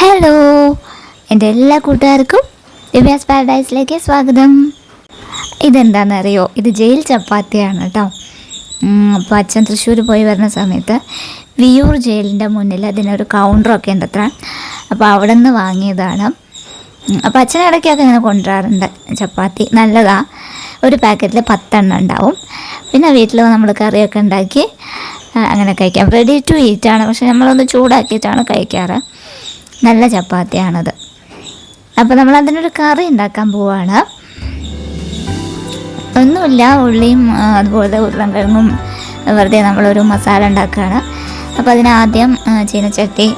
Hello എന്റെ എല്ലാ കൂട്ടുകാർക്കും ദിവ്യാസ് പാരഡൈസിലേക്ക് സ്വാഗതം. ഇതെന്താണെന്നറിയോ? ഇത് ജയിൽ ചപ്പാത്തിയാണ് കേട്ടോ. അപ്പോൾ അച്ഛൻ തൃശ്ശൂർ പോയി വരുന്ന സമയത്ത് വിയൂർ ജയിലിന്റെ മുന്നിൽ അതിനൊരു കൗണ്ടറൊക്കെ ഉണ്ട് അത്ര അപ്പോൾ അവിടെ നിന്ന് വാങ്ങിയതാണ് അപ്പോൾ അച്ഛൻ ഇടയ്ക്കൊക്കെ ഇങ്ങനെ കൊണ്ടുവരാറുണ്ട് ചപ്പാത്തി. നല്ലതാണ് ഒരു പാക്കറ്റിൽ പത്തെണ്ണം ഉണ്ടാവും. പിന്നെ വീട്ടിൽ നമ്മൾ കറിയൊക്കെ ഉണ്ടാക്കി അങ്ങനെ കഴിക്കാം. റെഡി ടു ഈറ്റ് ആണ്. പക്ഷെ നമ്മളൊന്ന് ചൂടാക്കിയിട്ടാണ് കഴിക്കാറ്. നല്ല ചപ്പാത്തിയാണത്. അപ്പോൾ നമ്മൾ അതിനൊരു കറി ഉണ്ടാക്കാൻ പോവാണ്. ഒന്നുമില്ല ഉള്ളിയും അതുപോലെ ഉരുളൻകിഴങ്ങും വെറുതെ നമ്മളൊരു മസാല ഉണ്ടാക്കുകയാണ് അപ്പോൾ അതിനാദ്യം ചീനച്ചട്ടി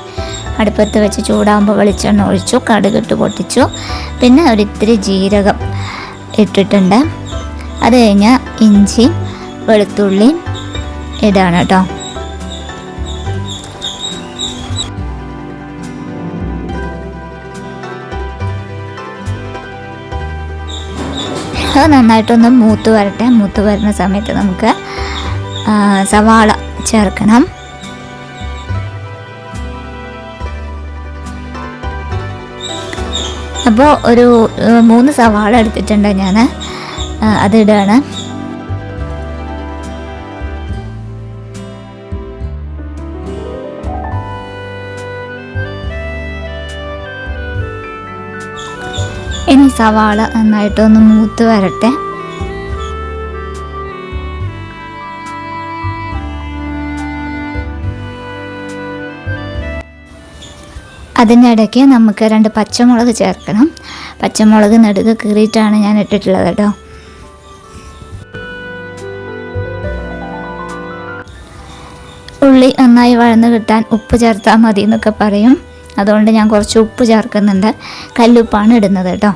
അടുപ്പത്ത് വെച്ച് ചൂടാകുമ്പോൾ വെളിച്ചെണ്ണ ഒഴിച്ചു കടുകിട്ട് പൊട്ടിച്ചു. പിന്നെ ഒരിത്തിരി ജീരകം ഇട്ടിട്ടുണ്ട്. അത് കഴിഞ്ഞ് ഇഞ്ചി വെളുത്തുള്ളി ഇടാണ് കേട്ടോ. അത് നന്നായിട്ടൊന്ന് മൂത്ത് വരട്ടെ. മൂത്ത് വരുന്ന സമയത്ത് നമുക്ക് സവാള ചേർക്കണം. അപ്പോൾ ഒരു മൂന്ന് സവാള എടുത്തിട്ടുണ്ട് ഞാൻ അതിടുകയാണ് സവാള നന്നായിട്ടൊന്ന് മൂത്ത് വരട്ടെ. അതിനിടയ്ക്ക് നമുക്ക് രണ്ട് പച്ചമുളക് ചേർക്കണം. പച്ചമുളക് നടുക്ക് കീറിയിട്ടാണ് ഞാൻ ഇട്ടിട്ടുള്ളത് കേട്ടോ. ഉള്ളി നന്നായി വഴന്ന് കിട്ടാൻ ഉപ്പ് ചേർത്താൽ മതി എന്നൊക്കെ പറയും. അതുകൊണ്ട് ഞാൻ കുറച്ച് ഉപ്പ് ചേർക്കുന്നുണ്ട്. കല്ലുപ്പാണ് ഇടുന്നത് കേട്ടോ.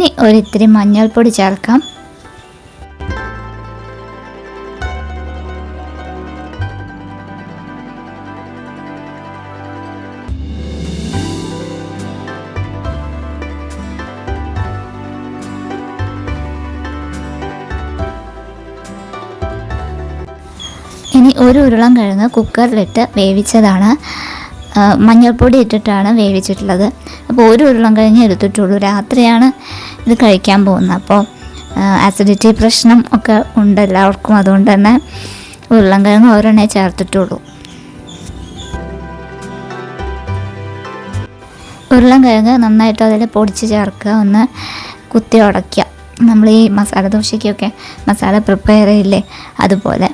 ഇനി ഒരിത്തിരി മഞ്ഞൾപ്പൊടി ചേർക്കാം. ഇനി ഒരു ഉരുളം കിഴങ്ങ് കുക്കറിലിട്ട് വേവിച്ചതാണ്. മഞ്ഞൾപ്പൊടി ഇട്ടിട്ടാണ് വേവിച്ചിട്ടുള്ളത്. അപ്പോൾ ഒരു ഉരുളം കിഴങ്ങ് എടുത്തിട്ടുള്ളൂ. രാത്രിയാണ് ഇത് കഴിക്കാൻ പോകുന്നത്. അപ്പോൾ ആസിഡിറ്റി പ്രശ്നം ഒക്കെ ഉണ്ട് എല്ലാവർക്കും. അതുകൊണ്ട് തന്നെ ഉരുളൻകിഴങ്ങ് ഓരോണ്ണേ ചേർത്തിട്ടുള്ളൂ. ഉരുളൻകിഴങ്ങ് നന്നായിട്ട് അതിൽ പൊടിച്ച് ചേർക്കുക. ഒന്ന് കുത്തി ഉടയ്ക്കുക. നമ്മൾ ഈ മസാല ദോശയ്ക്കൊക്കെ മസാല പ്രിപ്പയർ ചെയ്യില്ലേ? അതുപോലെ.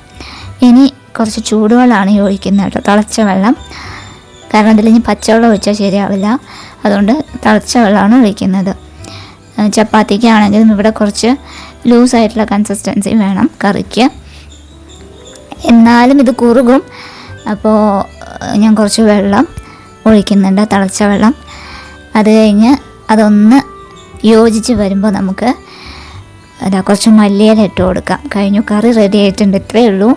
ഇനി കുറച്ച് ചൂടുവെള്ളമാണ് ഈ ഒഴിക്കുന്നത് കേട്ടോ. തിളച്ച വെള്ളം. കാരണം അതിൽ ഇനി പച്ചവെള്ളം ഒഴിച്ചാൽ ശരിയാവില്ല. അതുകൊണ്ട് തിളച്ച വെള്ളമാണ് ഒഴിക്കുന്നത്. ചപ്പാത്തിക്കാണെങ്കിലും ഇവിടെ കുറച്ച് ലൂസായിട്ടുള്ള കൺസിസ്റ്റൻസി വേണം കറിക്ക്. എന്നാലും ഇത് കുറുകും. അപ്പോൾ ഞാൻ കുറച്ച് വെള്ളം ഒഴിക്കുന്നുണ്ട് തിളച്ച വെള്ളം. അത് കഴിഞ്ഞ് അതൊന്ന് യോജിച്ച് വരുമ്പോൾ നമുക്ക് അതാ കുറച്ച് മല്ലിയില ഇട്ട് കൊടുക്കാം. കഴിഞ്ഞു കറി റെഡി ആയിട്ടുണ്ട് ഇത്രയേ ഉള്ളൂ.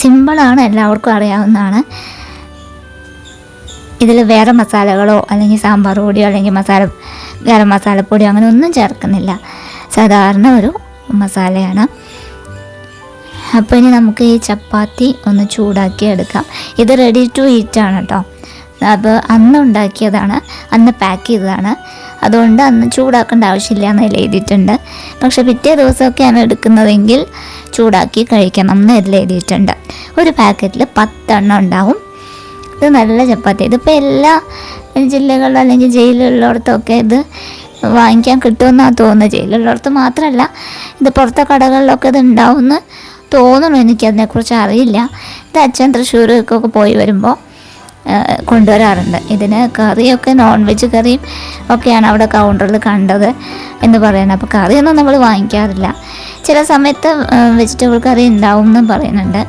സിമ്പിളാണ് എല്ലാവർക്കും അറിയാവുന്നതാണ്. ഇതിൽ വേറെ മസാലകളോ അല്ലെങ്കിൽ സാമ്പാർ പൊടിയോ അല്ലെങ്കിൽ മസാല ഗരം മസാലപ്പൊടിയോ അങ്ങനെ ഒന്നും ചേർക്കുന്നില്ല. സാധാരണ ഒരു മസാലയാണ്. അപ്പോൾ ഇനി നമുക്ക് ഈ ചപ്പാത്തി ഒന്ന് ചൂടാക്കി എടുക്കാം. ഇത് റെഡി ടു ഈറ്റ് ആണ് കേട്ടോ അപ്പോൾ അന്ന് ഉണ്ടാക്കിയതാണ്. അന്ന് പാക്ക് ചെയ്തതാണ്. അതുകൊണ്ട് അന്ന് ചൂടാക്കേണ്ട ആവശ്യമില്ല എന്ന് എഴുതിയിട്ടുണ്ട്. പക്ഷെ പിറ്റേ ദിവസമൊക്കെയാണ് എടുക്കുന്നതെങ്കിൽ ചൂടാക്കി കഴിക്കണം എന്ന് എഴുതിയിട്ടുണ്ട്. ഒരു പാക്കറ്റിൽ പത്തെണ്ണം ഉണ്ടാവും. ഇത് നല്ല ചപ്പാത്തി. ഇതിപ്പോൾ എല്ലാ ജില്ലകളിലും അല്ലെങ്കിൽ ജയിലുള്ളിടത്തൊക്കെ ഇത് വാങ്ങിക്കാൻ കിട്ടുമെന്നാണ് തോന്നുന്നത്. ജയിലുള്ളിടത്ത് മാത്രമല്ല ഇത് പുറത്തെ കടകളിലൊക്കെ ഇത് ഉണ്ടാവുമെന്ന് തോന്നുന്നു എനിക്കതിനെക്കുറിച്ച് അറിയില്ല. ഇത് അച്ഛൻ തൃശ്ശൂർക്കൊക്കെ പോയി വരുമ്പോൾ കൊണ്ടുവരാറുണ്ട്. ഇതിന് കറിയൊക്കെ നോൺ വെജ് കറിയും ഒക്കെയാണ് അവിടെ കൗണ്ടറിൽ കണ്ടത് എന്ന് പറയുന്നത്. അപ്പോൾ കറിയൊന്നും നമ്മൾ വാങ്ങിക്കാറില്ല. ചില സമയത്ത് വെജിറ്റബിൾ കറി ഉണ്ടാവും എന്നും പറയുന്നുണ്ട്.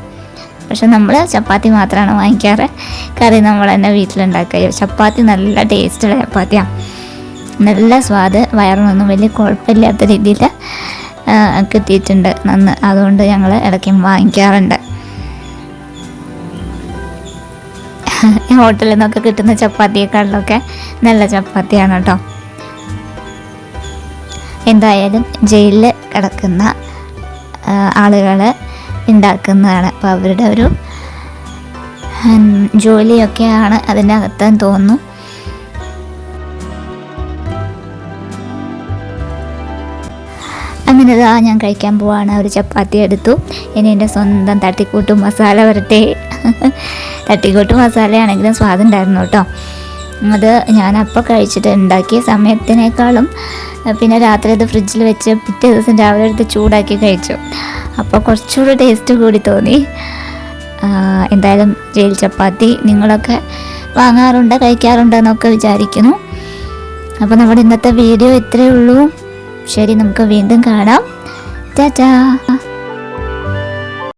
പക്ഷെ നമ്മൾ ചപ്പാത്തി മാത്രമാണ് വാങ്ങിക്കാറ്. കറി നമ്മൾ തന്നെ വീട്ടിലുണ്ടാക്കുക. ചപ്പാത്തി നല്ല ടേസ്റ്റുള്ള ചപ്പാത്തിയാണ് നല്ല സ്വാദ് വയറിനൊന്നും വലിയ കുഴപ്പമില്ലാത്ത രീതിയിൽ കിട്ടിയിട്ടുണ്ട്. നന്ന് അതുകൊണ്ട് ഞങ്ങൾ ഇടയ്ക്ക് വാങ്ങിക്കാറുണ്ട്. ഹോട്ടലിൽ നിന്നൊക്കെ കിട്ടുന്ന ചപ്പാത്തിയേക്കാളിലൊക്കെ നല്ല ചപ്പാത്തിയാണ് കേട്ടോ എന്തായാലും ജയിലിൽ കിടക്കുന്ന ആളുകൾ ഉണ്ടാക്കുന്നതാണ്. അപ്പോൾ അവരുടെ ഒരു ജോലിയൊക്കെയാണ് അതിന്റെ അകത്തെന്ന് തോന്നുന്നു. അങ്ങനെ ഇതാ ഞാൻ കഴിക്കാൻ പോവാണ്. ഒരു ചപ്പാത്തി എടുത്തു. ഇനി എന്റെ സ്വന്തം തട്ടിക്കൂട്ട് മസാല വരട്ടെ. തട്ടിക്കൂട്ട് മസാലയാണെങ്കിലും സ്വാദുണ്ടായിരുന്നു കേട്ടോ. അത് ഞാൻ അപ്പോൾ കഴിച്ചിട്ട് ഉണ്ടാക്കിയ സമയത്തിനേക്കാളും പിന്നെ രാത്രി അത് ഫ്രിഡ്ജിൽ വെച്ച് പിറ്റേ ദിവസം രാവിലെ എടുത്ത് ചൂടാക്കി കഴിച്ചു. അപ്പോൾ കുറച്ചുകൂടി ടേസ്റ്റ് കൂടി തോന്നി. എന്തായാലും ജയിൽ ചപ്പാത്തി നിങ്ങളൊക്കെ വാങ്ങാറുണ്ട് കഴിക്കാറുണ്ട് എന്നൊക്കെ വിചാരിക്കുന്നു. അപ്പോൾ നമ്മുടെ ഇന്നത്തെ വീഡിയോ ഇത്രയേ ഉള്ളൂ. ശരി നമുക്ക് വീണ്ടും കാണാം. ടാറ്റാ.